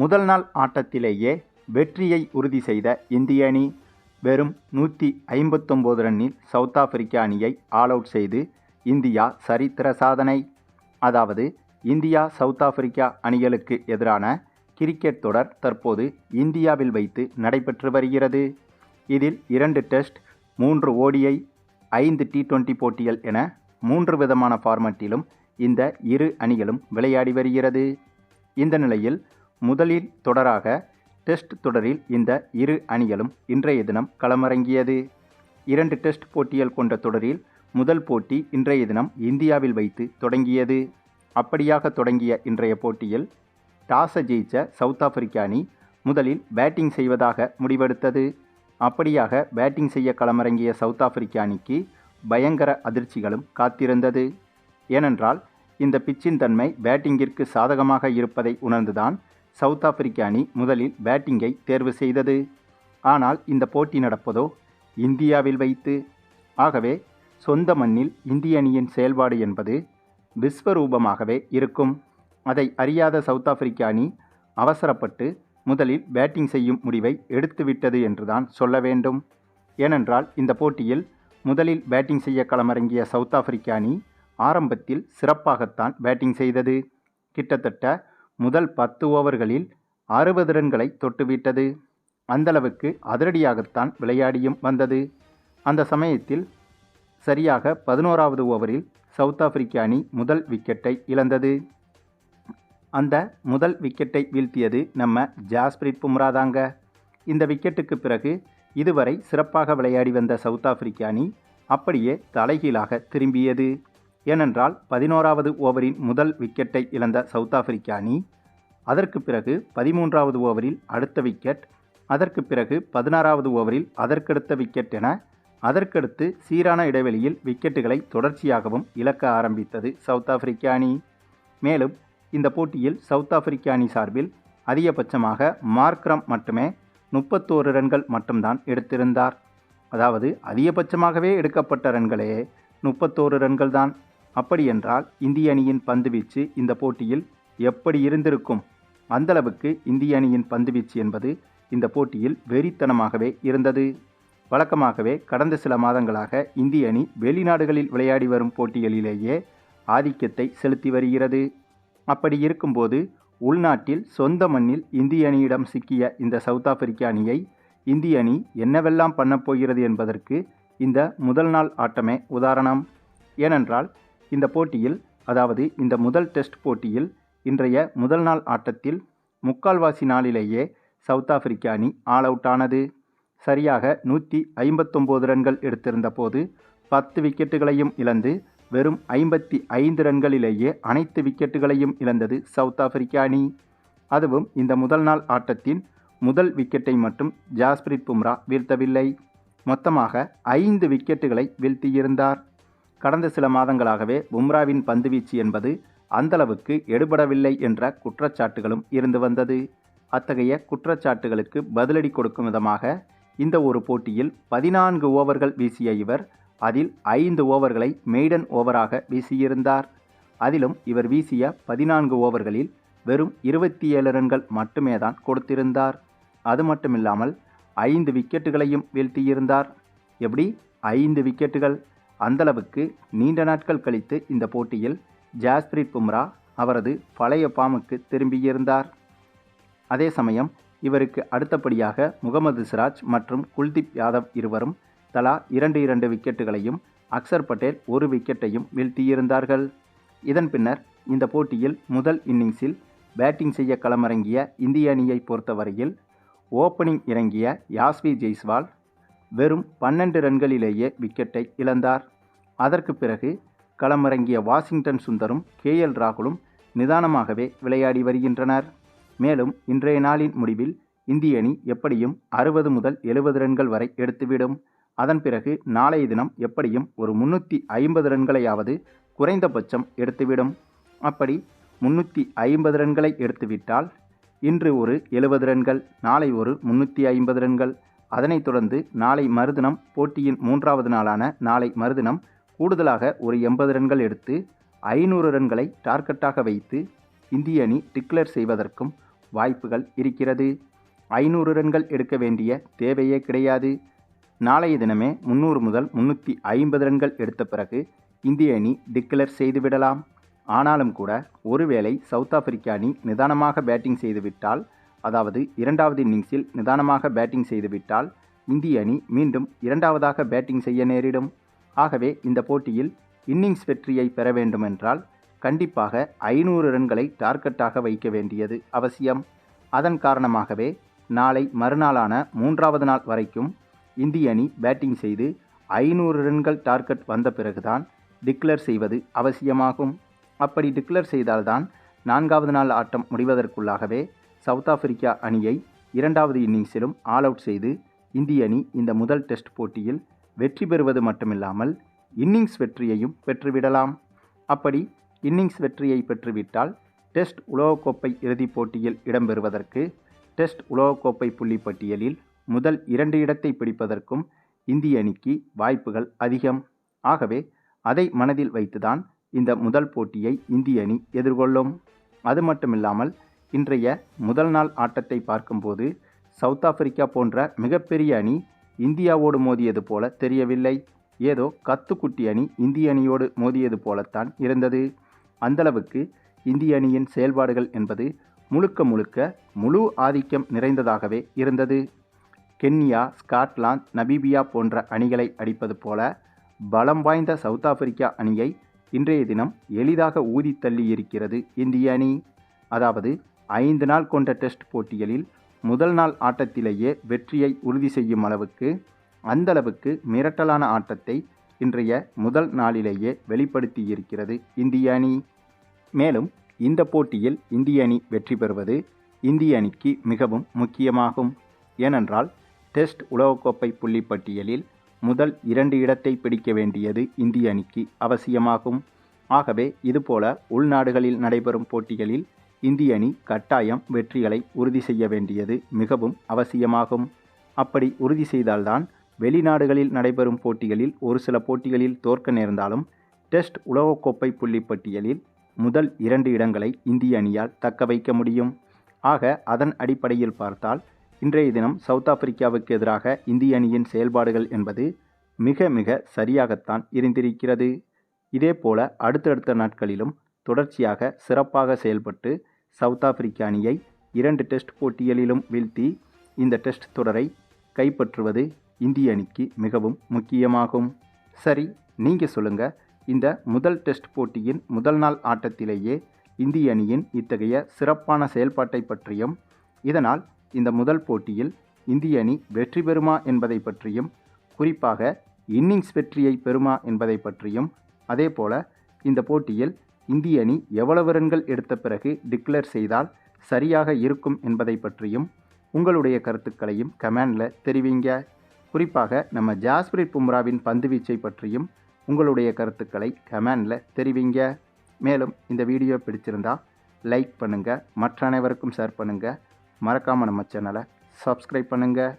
முதல் நாள் ஆட்டத்திலேயே வெற்றியை உறுதி செய்த இந்திய அணி வெறும் நூற்றி ஐம்பத்தொம்போது ரன்னில் சவுத் ஆப்பிரிக்க அணியை ஆல் அவுட் செய்து இந்தியா சரித்திர சாதனை. அதாவது இந்தியா சவுத் ஆப்பிரிக்கா அணிகளுக்கு எதிரான கிரிக்கெட் தொடர் தற்போது இந்தியாவில் வைத்து நடைபெற்று வருகிறது. இதில் இரண்டு டெஸ்ட் மூன்று ஓடிஐ ஐந்து டி டுவெண்டி போட்டிகள் என மூன்று விதமான ஃபார்மட்டிலும் இந்த இரு அணிகளும் விளையாடி வருகிறது. இந்த நிலையில் முதலில் தொடராக டெஸ்ட் தொடரில் இந்த இரு அணிகளும் இன்றைய தினம் களமிறங்கியது. இரண்டு டெஸ்ட் போட்டிகள் கொண்ட தொடரில் முதல் போட்டி இன்றைய தினம் இந்தியாவில் வைத்து தொடங்கியது. அப்படியாக தொடங்கிய இன்றைய போட்டியில் டாஸை ஜெயிச்ச சவுத் ஆப்பிரிக்க அணி முதலில் பேட்டிங் செய்வதாக முடிவெடுத்தது. அப்படியாக பேட்டிங் செய்ய களமிறங்கிய சவுத் ஆப்பிரிக்க அணிக்கு பயங்கர அதிர்ச்சிகளும் காத்திருந்தது. ஏனென்றால் இந்த பிச்சின் தன்மை பேட்டிங்கிற்கு சாதகமாக இருப்பதை உணர்ந்துதான் சவுத் ஆப்பிரிக்க அணி முதலில் பேட்டிங்கை தேர்வு செய்தது. ஆனால் இந்த போட்டி நடப்பதோ இந்தியாவில் வைத்து. ஆகவே சொந்த மண்ணில் இந்திய அணியின் செயல்பாடு என்பது விஸ்வரூபமாகவே இருக்கும். அதை அறியாத சவுத் ஆப்பிரிக்க அணி அவசரப்பட்டு முதலில் பேட்டிங் செய்யும் முடிவை எடுத்துவிட்டது என்றுதான் சொல்ல வேண்டும். ஏனென்றால் இந்த போட்டியில் முதலில் பேட்டிங் செய்ய களமிறங்கிய சவுத் ஆப்பிரிக்க அணி ஆரம்பத்தில் சிறப்பாகத்தான் பேட்டிங் செய்தது. கிட்டத்தட்ட முதல் பத்து ஓவர்களில் அறுபது ரன்களை தொட்டுவிட்டது. அந்தளவுக்கு அதிரடியாகத்தான் விளையாடியும் வந்தது. அந்த சமயத்தில் சரியாக பதினோராவது ஓவரில் சவுத் ஆப்பிரிக்க அணி முதல் விக்கெட்டை இழந்தது. அந்த முதல் விக்கெட்டை வீழ்த்தியது நம்ம ஜாஸ்பிரிட் பும்ரா தாங்க. இந்த விக்கெட்டுக்கு பிறகு இதுவரை சிறப்பாக விளையாடி வந்த சவுத் ஆப்பிரிக்க அணி அப்படியே தலைகீழாக திரும்பியது. ஏனென்றால் பதினோராவது ஓவரின் முதல் விக்கெட்டை இழந்த சவுத் ஆப்பிரிக்க அணி அதற்கு பிறகு பதிமூன்றாவது ஓவரில் அடுத்த விக்கெட் அதற்கு பிறகு பதினாறாவது ஓவரில் அதற்கடுத்த விக்கெட் என அதற்கடுத்து சீரான இடைவெளியில் விக்கெட்டுகளை தொடர்ச்சியாகவும் இழக்க ஆரம்பித்தது சவுத் ஆப்பிரிக்க அணி. மேலும் இந்த போட்டியில் சவுத் ஆப்பிரிக்க அணி சார்பில் அதிகபட்சமாக மார்க்ரம் மட்டுமே முப்பத்தோரு ரன்கள் மட்டும்தான் எடுத்திருந்தார். அதாவது அதிகபட்சமாகவே எடுக்கப்பட்ட ரன்களே முப்பத்தோரு ரன்கள் தான் அப்படியென்றால் இந்திய அணியின் பந்துவீச்சு இந்த போட்டியில் எப்படி இருந்திருக்கும்? அந்தளவுக்கு இந்திய அணியின் பந்துவீச்சு என்பது இந்த போட்டியில் வெறித்தனமாகவே இருந்தது. வழக்கமாகவே கடந்த சில மாதங்களாக இந்திய அணி வெளிநாடுகளில் விளையாடி வரும் போட்டிகளிலேயே ஆதிக்கத்தை செலுத்தி வருகிறது. அப்படி இருக்கும்போது உள்நாட்டில் சொந்த மண்ணில் இந்திய அணியிடம் சிக்கிய இந்த சவுத் ஆப்பிரிக்க அணியை இந்திய அணி என்னவெல்லாம் பண்ணப்போகிறது என்பதற்கு இந்த முதல் நாள் ஆட்டமே உதாரணம். ஏனென்றால் இந்த போட்டியில் அதாவது இந்த முதல் டெஸ்ட் போட்டியில் இன்றைய முதல் நாள் ஆட்டத்தில் முக்கால்வாசி நாளிலேயே சவுத் ஆப்பிரிக்க அணி ஆல் அவுட் ஆனது. சரியாக நூற்றி ஐம்பத்தொம்போது ரன்கள் எடுத்திருந்த போது பத்து விக்கெட்டுகளையும் இழந்து வெறும் ஐம்பத்தி ஐந்து ரன்களிலேயே அனைத்து விக்கெட்டுகளையும் இழந்தது சவுத் ஆப்பிரிக்க அணி. அதுவும் இந்த முதல் நாள் ஆட்டத்தின் முதல் விக்கெட்டை மட்டும் ஜாஸ்பிரிட் பும்ரா வீழ்த்தவில்லை. மொத்தமாக ஐந்து விக்கெட்டுகளை வீழ்த்தியிருந்தார். கடந்த சில மாதங்களாகவே பும்ராவின் பந்துவீச்சு என்பது அந்தளவுக்கு எடுபடவில்லை என்ற குற்றச்சாட்டுகளும் இருந்து வந்தது. அத்தகைய குற்றச்சாட்டுகளுக்கு பதிலடி கொடுக்கும் விதமாக இந்த ஒரு போட்டியில் பதினான்கு ஓவர்கள் வீசிய இவர் அதில் ஐந்து ஓவர்களை மெய்டன் ஓவராக வீசியிருந்தார். அதிலும் இவர் வீசிய பதினான்கு ஓவர்களில் வெறும் இருபத்தி ஏழு ரன்கள் மட்டுமே தான் கொடுத்திருந்தார். அது மட்டுமில்லாமல் ஐந்து விக்கெட்டுகளையும் வீழ்த்தியிருந்தார். எப்படி? ஐந்து விக்கெட்டுகள். அந்தளவுக்கு நீண்ட நாட்கள் கழித்து இந்த போட்டியில் ஜாஸ்பிரித் பும்ரா அவரது பழைய பாமுக்கு திரும்பியிருந்தார் அதே சமயம் இவருக்கு அடுத்தபடியாக முகமது சிராஜ் மற்றும் குல்தீப் யாதவ் இருவரும் தலா இரண்டு இரண்டு விக்கெட்டுகளையும் அக்சர் பட்டேல் ஒரு விக்கெட்டையும் வீழ்த்தியிருந்தார்கள். இதன் பின்னர் இந்த போட்டியில் முதல் இன்னிங்ஸில் பேட்டிங் செய்ய களமிறங்கிய இந்திய அணியை பொறுத்தவரையில் ஓப்பனிங் இறங்கிய யாஸ்வி ஜெய்ஸ்வால் வெறும் பன்னெண்டு ரன்களிலேயே விக்கெட்டை இழந்தார். அதற்கு பிறகு களமிறங்கிய வாஷிங்டன் சுந்தரும் கே. எல். ராகுலும் நிதானமாகவே விளையாடி வருகின்றனர். மேலும் இன்றைய நாளின் முடிவில் இந்திய அணி எப்படியும் அறுபது முதல் எழுபது ரன்கள் வரை எடுத்துவிடும். அதன் பிறகு நாளைய தினம் எப்படியும் ஒரு முன்னூற்றி ஐம்பது ரன்களையாவது குறைந்தபட்சம் எடுத்துவிடும். அப்படி முன்னூற்றி ஐம்பது ரன்களை எடுத்துவிட்டால் இன்று ஒரு எழுபது ரன்கள் நாளை ஒரு முன்னூற்றி ஐம்பது ரன்கள் அதனைத் தொடர்ந்து நாளை மறுதினம் போட்டியின் மூன்றாவது நாளான நாளை மறுதினம் கூடுதலாக ஒரு எண்பது ரன்கள் எடுத்து ஐநூறு ரன்களை டார்கெட்டாக வைத்து இந்திய அணி டிக்ளேர் செய்வதற்கும் வாய்ப்புகள் இருக்கிறது. ஐநூறு ரன்கள் எடுக்க வேண்டிய தேவையே கிடையாது. நாளைய தினமே முந்நூறு முதல் முன்னூற்றி ஐம்பது ரன்கள் எடுத்த பிறகு இந்திய அணி டிக்ளேர் செய்துவிடலாம் ஆனாலும் கூட ஒருவேளை சவுத் ஆப்பிரிக்க அணி நிதானமாக பேட்டிங் செய்துவிட்டால் அதாவது இரண்டாவது இன்னிங்ஸில் நிதானமாக பேட்டிங் செய்துவிட்டால் இந்திய அணி மீண்டும் இரண்டாவதாக பேட்டிங் செய்ய நேரிடும். ஆகவே இந்த போட்டியில் இன்னிங்ஸ் வெற்றியை பெற வேண்டுமென்றால் கண்டிப்பாக ஐநூறு ரன்களை டார்கெட்டாக வைக்க வேண்டியது அவசியம். அதன் காரணமாகவே நாளை மறுநாளான மூன்றாவது நாள் வரைக்கும் இந்திய அணி பேட்டிங் செய்து ஐநூறு ரன்கள் டார்கெட் வந்த பிறகுதான் டிக்ளேர் செய்வது அவசியமாகும். அப்படி டிக்ளேர் செய்தால்தான் நான்காவது நாள் ஆட்டம் முடிவதற்குள்ளாகவே சவுத் ஆப்பிரிக்கா அணியை இரண்டாவது இன்னிங்ஸிலும் ஆல் அவுட் செய்து இந்திய அணி இந்த முதல் டெஸ்ட் போட்டியில் வெற்றி பெறுவது மட்டுமில்லாமல் இன்னிங்ஸ் வெற்றியையும் பெற்றுவிடலாம். அப்படி இன்னிங்ஸ் வெற்றியை பெற்றுவிட்டால் டெஸ்ட் உலகக்கோப்பை இறுதிப் போட்டியில் இடம்பெறுவதற்கு டெஸ்ட் உலகக்கோப்பை புள்ளி பட்டியலில் முதல் இரண்டு இடத்தை பிடிப்பதற்கும் இந்திய அணிக்கு வாய்ப்புகள் அதிகம். ஆகவே அதை மனதில் வைத்துதான் இந்த முதல் போட்டியை இந்திய அணி எதிர்கொள்ளும். அது மட்டுமில்லாமல் இன்றைய முதல் நாள் ஆட்டத்தை பார்க்கும்போது சவுத் ஆப்பிரிக்கா போன்ற மிகப்பெரிய அணி இந்தியாவோடு மோதியது போல தெரியவில்லை. ஏதோ கத்துக்குட்டி அணி இந்திய அணியோடு மோதியது போலத்தான் இருந்தது. அந்தளவுக்கு இந்திய அணியின் செயல்பாடுகள் என்பது முழுக்க முழுக்க முழு ஆதிக்கம் நிறைந்ததாகவே இருந்தது. கென்யா ஸ்காட்லாந்து நபீபியா போன்ற அணிகளை அடிப்பது போல பலம் வாய்ந்த சவுத் ஆப்பிரிக்கா அணியை இன்றைய தினம் எளிதாக ஊதி தள்ளி இருக்கிறது இந்திய அணி. அதாவது ஐந்து நாள் கொண்ட டெஸ்ட் போட்டிகளில் முதல் நாள் ஆட்டத்திலேயே வெற்றியை உறுதி செய்யும் அளவுக்கு அந்தளவுக்கு மிரட்டலான ஆட்டத்தை இன்றைய முதல் நாளிலேயே வெளிப்படுத்தியிருக்கிறது இந்திய அணி. மேலும் இந்த போட்டியில் இந்திய அணி வெற்றி பெறுவது இந்திய அணிக்கு மிகவும் முக்கியமாகும். ஏனென்றால் டெஸ்ட் உலகக்கோப்பை புள்ளி பட்டியலில் முதல் இரண்டு இடத்தை பிடிக்க வேண்டியது இந்திய அணிக்கு அவசியமாகும். ஆகவே இதுபோல உள்நாடுகளில் நடைபெறும் போட்டிகளில் இந்திய அணி கட்டாயம் வெற்றிகளை உறுதி செய்ய வேண்டியது மிகவும் அவசியமாகும். அப்படி உறுதி செய்தால்தான் வெளிநாடுகளில் நடைபெறும் போட்டிகளில் ஒரு சில போட்டிகளில் தோற்க நேர்ந்தாலும் டெஸ்ட் உலகக்கோப்பை புள்ளி பட்டியலில் முதல் இரண்டு இடங்களை இந்திய அணியால் தக்க வைக்க முடியும். ஆக அதன் அடிப்படையில் பார்த்தால் இன்றைய தினம் சவுத் ஆப்பிரிக்காவுக்கு எதிராக இந்திய அணியின் செயல்பாடுகள் என்பது மிக மிக சரியாகத்தான் இருந்திருக்கிறது. இதேபோல அடுத்தடுத்த நாட்களிலும் தொடர்ச்சியாக சிறப்பாக செயல்பட்டு சவுத் ஆப்பிரிக்க அணியை இரண்டு டெஸ்ட் போட்டிகளிலும் வீழ்த்தி இந்த டெஸ்ட் தொடரை கைப்பற்றுவது இந்திய அணிக்கு மிகவும் முக்கியமாகும். சரி நீங்கள் சொல்லுங்கள் இந்த முதல் டெஸ்ட் போட்டியின் முதல் நாள் ஆட்டத்திலேயே இந்திய அணியின் இத்தகைய சிறப்பான செயல்பாட்டை பற்றியும் இதனால் இந்த முதல் போட்டியில் இந்திய அணி வெற்றி பெறுமா என்பதை பற்றியும் குறிப்பாக இன்னிங்ஸ் வெற்றியை பெறுமா என்பதை பற்றியும் அதேபோல இந்த போட்டியில் இந்திய அணி எவ்வளவு ரன்கள் எடுத்த பிறகு டிக்ளேர் செய்தால் சரியாக இருக்கும் என்பதை பற்றியும் உங்களுடைய கருத்துக்களையும் கமெண்டில் தெரிவிங்க. குறிப்பாக நம்ம ஜாஸ்பிரிட் பும்ராவின் பந்துவீச்சை பற்றியும் உங்களுடைய கருத்துக்களை கமெண்டில் தெரிவிங்க. மேலும் இந்த வீடியோ பிடிச்சிருந்தா லைக் பண்ணுங்கள் மற்ற அனைவருக்கும் ஷேர் பண்ணுங்கள் மறக்காமல் நம்ம சேனலை சப்ஸ்கிரைப் பண்ணுங்கள்